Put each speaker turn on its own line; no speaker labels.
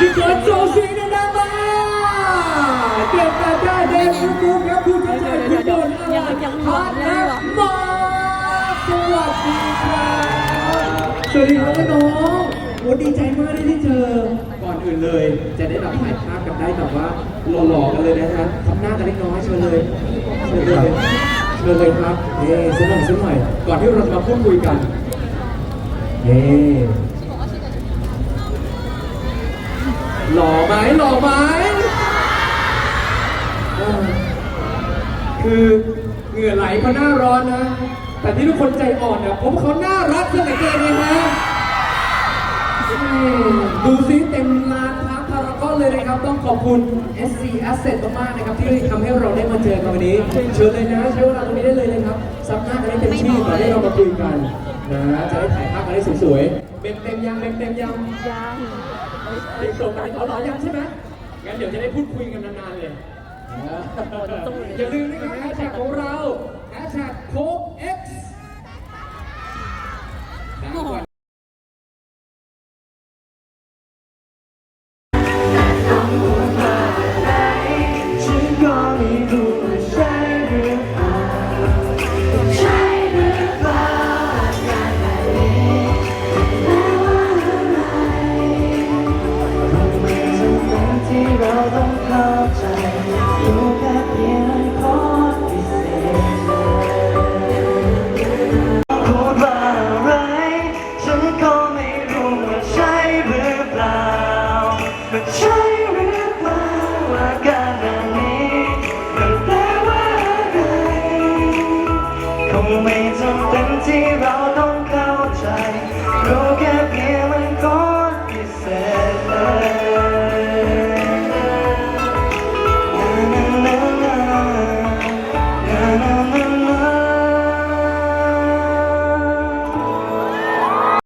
พี่เกิดโจซีนะดังมาเก็บกระดาษเด็กทุกคนครับผู้ชายทุกคนยังยังหวังยังหวังมาสวัสดีครับสวัสดีครับน้องโอ้ดีใจมากที่ได้เจอ ก่อนอื่นเลย จะได้แบบถ่ายภาพกันได้แบบว่าหล่อๆกันเลยนะฮะทำหน้ากันเล็กน้อยเชิญเลยเชิญเลยเชิญเลยครับเฮ้สักหน่อยสักหน่อยก่อนที่เราจะมาพูดคุยกันเฮ้ หล่อไหมหล่อไหมเออคือเหงื่อไหลเพราะหน้าร้อนนะ แต่ที่ทุกคนใจอ่อนเนี่ยผมเขาน่ารักเหลือเกินเลยฮะดูซิเต็มลานพักพารากอน เลยนะครับต้องขอบคุณ SC Asset มากๆนะครับที่ทำให้เราได้มาเจอกันวันนี้เชิญเลยนะใช้เวลาตรงนี้ได้เลยนะครับซับหน้ากันได้เต็มที่ก่อนที่เรามาคุยกันนะจะได้ถ่ายภาพกันได้สวยๆเต็มเต็มๆยังเต็มเต็มๆยัง
ยัง
เด็กส่งกันเขารอยังใช่ไหมงั้นเดี๋ยวจะได้พูดคุยกันนานๆเลยอย่าลืมนะครับแฮชแท็กของเราแฮชแท็กโค้กเอ็กซ์ฉั
ไม่จำเป็นที่เราต้อง